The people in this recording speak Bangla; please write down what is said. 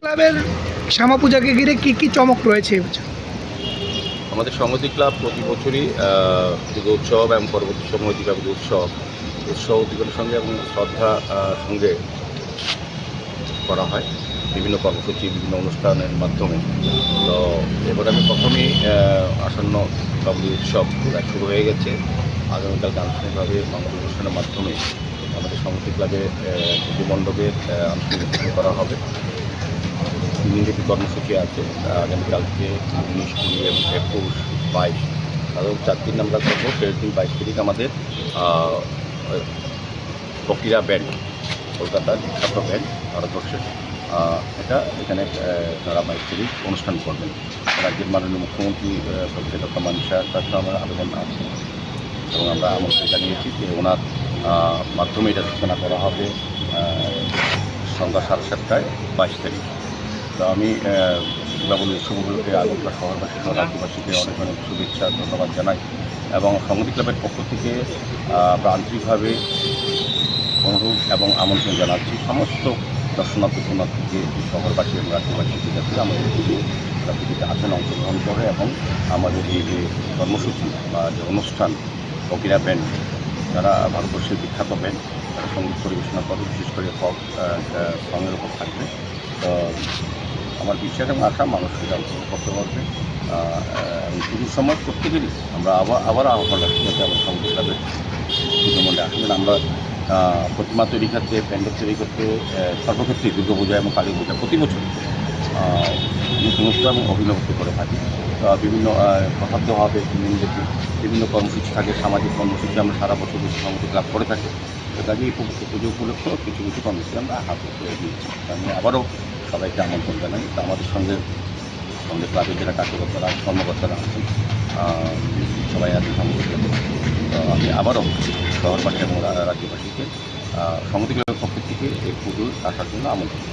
ক্লাবের শ্যামা পূজাকে ঘিরে কি কি চমক রয়েছে এবছর আমাদের সংহতি ক্লাব প্রতি বছরই দুর্গা উৎসব এবং পরবর্তী সময় দীপাবলি উৎসব উৎসব উদ্দীপনার সঙ্গে এবং শ্রদ্ধা সঙ্গে করা হয়। বিভিন্ন কর্মসূচি বিভিন্ন অনুষ্ঠানের মাধ্যমে। তো এবার আমি প্রথমেই আসন্ন দীপাবলি উৎসব শুরু হয়ে গেছে। আগামীকাল আনুষ্ঠানিকভাবে বাংলা অনুষ্ঠানের মাধ্যমে আমাদের সংহতি ক্লাবে মণ্ডপের আনুষ্ঠানিক করা হবে। দিনব্যাপী কর্মসূচি আছে আগামীকালকে উনিশ, কুড়ি এবং একুশ, বাইশ সাধারণত চার দিন আমরা করব শেষ দিন বাইশ তারিখ আমাদের বকিরা ব্যান্ড কলকাতার ছাত্র ব্যান্ড ভারতবর্ষের। এটা এখানে তারা বাইশ তারিখ অনুষ্ঠান করবেন। রাজ্যের মাননীয় মুখ্যমন্ত্রী ডক্টর ডক্টর মানিসার কাছে আমার আবেদন আছে এবং আমরা আমন্ত্রণ জানিয়েছি যে ওনার মাধ্যমে এটা সূচনা করা হবে সন্ধ্যা সাড়ে সাতটায়, বাইশ তারিখ। তো আমি দীপাবলি উৎসব উপলক্ষে আগরতলা শহরবাসী সহ রাজ্যবাসীকে অনেক অনেক শুভেচ্ছা, ধন্যবাদ জানাই। এবং সংগীত ক্লাবের পক্ষ থেকে আমরা আন্তরিকভাবে অনুরোধ এবং আমন্ত্রণ জানাচ্ছি সমস্ত দর্শনার্থী পুণ্যার্থীকে শহরবাসী এবং রাজ্যবাসীকে যাতে আমাদের পুজো পুজোতে আসেন অংশগ্রহণ করে এবং আমাদের এই যে কর্মসূচি বা যে অনুষ্ঠান, ফকিরা ব্যান্ড যারা ভারতবর্ষের বিখ্যাত ব্যান্ড তারা সংগীত পরিবেশনা করে, বিশেষ করে ফক সঙ্গের উপর থাকবে। তো, আমার বিশ্বাস এবং আশা, মানুষ সেটা করতে পারবে। পুজোর সময় প্রত্যেকেরই আমরা আবার আবার আহ্বান রাখতে যাতে আমার সংগীত ক্লাবের পুজো মণ্ডে আসবেন আমরা প্রতিমা তৈরি করতে প্যান্ডেল তৈরি করতে সর্বক্ষেত্রে দুর্গা পূজা এবং কালী পূজা প্রতি বছর আহ, নতুনত্ব এবং অভিনবত্ব করে থাকি। বিভিন্ন কথাব্দ হবে বিভিন্ন বিভিন্ন কর্মসূচি থাকে সামাজিক কর্মসূচি আমরা সারা বছর সমিতি ক্লাব করে থাকি। তো কাজে এই পুজো উপলক্ষেও কিছু কিছু কর্মসূচি আমরা হাত করে দিয়েছি। আমি আবারও সবাইকে আমন্ত্রণ জানাই। তো আমাদের সঙ্গে সঙ্গে ক্লাবের যারা কার্যকর্তারা কর্মকর্তারা আছেন সবাই আছেন সঙ্গে তো আমি আবারও শহরবাসী এবং রাজ্যবাসীকে সমিতি পক্ষ থেকে এই পুজোর আসার জন্য আমন্ত্রণ।